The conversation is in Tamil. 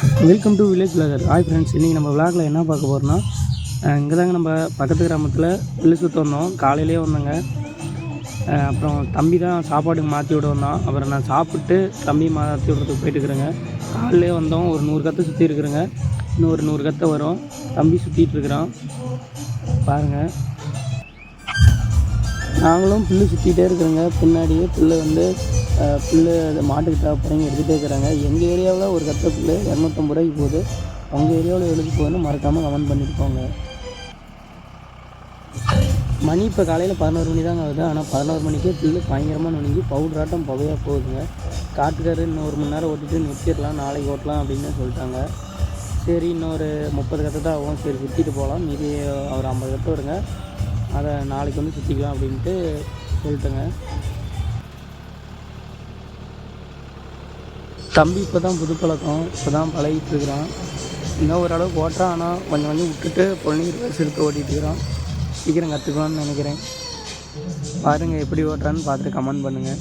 Welcome to village vlogger hi friends இன்றைக்கி நம்ம விலாகில் என்ன பார்க்க போகிறோம்னா இங்கே தாங்க நம்ம பக்கத்து கிராமத்தில் பில்லு சுற்ற வந்தோம். காலையிலே வந்தோங்க. அப்புறம் தம்பி தான் சாப்பாட்டுக்கு மாற்றி விட வந்தான். அப்புறம் நான் சாப்பிட்டு தம்பி மாற்றி விடுறதுக்கு போயிட்டு இருக்கிறேங்க. காலையிலே வந்தோம். ஒரு நூறு கத்தை சுற்றி இருக்கிறேங்க இன்னும் ஒரு நூறு கத்தை வரும். தம்பி சுற்றிட்டு இருக்கிறான். பாருங்கள் நாங்களும் புல்லு சுற்றிட்டே இருக்கிறோங்க. பின்னாடியே புல்லு வந்து புல்லு மாட்டுக்கு தேவைப்படுறவங்க எடுத்துகிட்டே இருக்கிறாங்க. எங்கள் ஏரியாவில் ஒரு கத்த புல்லு இரநூத்தம்பது ரூபாய்க்கு போகுது. உங்கள் ஏரியாவில் எழுதி போகுதுன்னு மறக்காமல் கமெண்ட் பண்ணிட்டு போங்க மணி இப்போ காலையில் பதினோரு மணி தாங்க ஆகுது. ஆனால் பதினோரு மணிக்கே புல்லு பயங்கரமாக நுணுங்கி பவுடராட்டம் புகையாக போகுதுங்க. காட்டுக்காரு இன்னும் ஒரு மணி நேரம் ஓட்டிட்டு நிறுத்திடலாம் நாளைக்கு ஓட்டலாம் அப்படின்னு சொல்லிட்டாங்க. சரி இன்னொரு முப்பது கத்தை தான் ஆகும். சரி சுற்றிட்டு போகலாம் மீதி ஒரு ஐம்பது கத்தை வருங்க அதை நாளைக்கு வந்து சுற்றிக்கலாம் அப்படின்ட்டு சொல்லிட்டேங்க. தம்பி இப்போ தான் புது பழக்கம் இப்போ தான் பழகிட்டுருக்குறான் இன்னும் ஓரளவுக்கு ஓட்டுறான் ஆனால் கொஞ்சம் கொஞ்சம் விட்டுட்டு பொண்ணு சிறுத்தை எடுத்து ஓட்டிகிட்டு இருக்கிறான். சீக்கிரம் கற்றுக்கலான்னு நினைக்கிறேன். பாருங்கள் எப்படி ஓட்டுறான்னு பார்த்துட்டு கமெண்ட் பண்ணுங்கள்